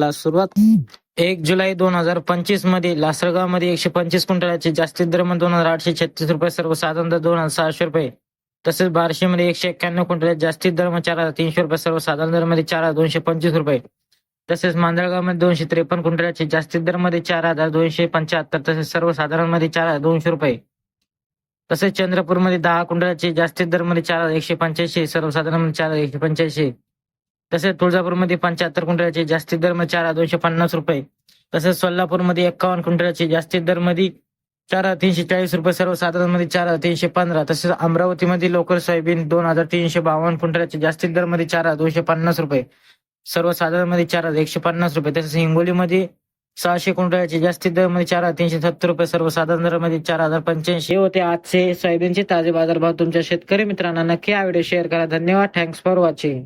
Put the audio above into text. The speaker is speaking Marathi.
करायला सुरुवात. एक जुलै दोन हजार पंचवीसमध्ये लासरगावमध्ये एकशे पंचवीस क्विंटलाचे जास्तीत दर दोन हजार आठशे छत्तीस रुपये सर्वसाधारण दर दोन हजार सहाशे रुपये. तसेच बार्शी मध्ये एकशे एक्क्याण्णव क्विंटल जास्तीत दर चार हजार तीनशे रुपये सर्वसाधारण दरमध्ये चार हजार दोनशे पंचवीस रुपये. तसेच मांजळगावमध्ये दोनशे त्रेपन्न क्विंटलाचे जास्तीत दरमध्ये चार हजार दोनशे पंच्याहत्तर तसेच सर्वसाधारणमध्ये चार हजार दोनशे रुपये. तसेच चंद्रपूरमध्ये दहा क्विंटलाचे जास्तीत दरमध्ये चार हजार एकशे पंच्याऐंशी सर्वसाधारणमध्ये चार हजार एकशे पंच्याऐंशी. तसेच तुळजापूरमध्ये पंच्याहत्तर क्विंटलचे जास्तीत दरमध्ये चार दोनशे पन्नास रुपये. तसेच सोलापूरमध्ये एक्कावन्न क्विंटलचे जास्तीत दरमध्ये चार हजार तीनशे चाळीस रुपये सर्वसाधारणमध्ये चार हजार तीनशे पंधरा. तसेच अमरावतीमध्ये लोकर सोयाबीन दोन हजार तीनशे बावन्न क्विंटलचे जास्तीत दरमध्ये चार हजार दोनशे पन्नास रुपये. सर्वसाधारणमध्ये चार हजार एकशे पन्नास रुपये. तसेच हिंगोलीमध्ये सहाशे क्विंटलचे जास्तीत दरमध्ये चार हजार तीनशे सत्तर रुपये. सर्वसाधारण दरामध्ये चार हजार पंच्याऐंशी. होते आजचे सोयाबीनचे ताजे बाजारभाव तुमच्या शेतकरी मित्रांना. नक्की हा व्हिडिओ शेअर करा. धन्यवाद. Thanks for watching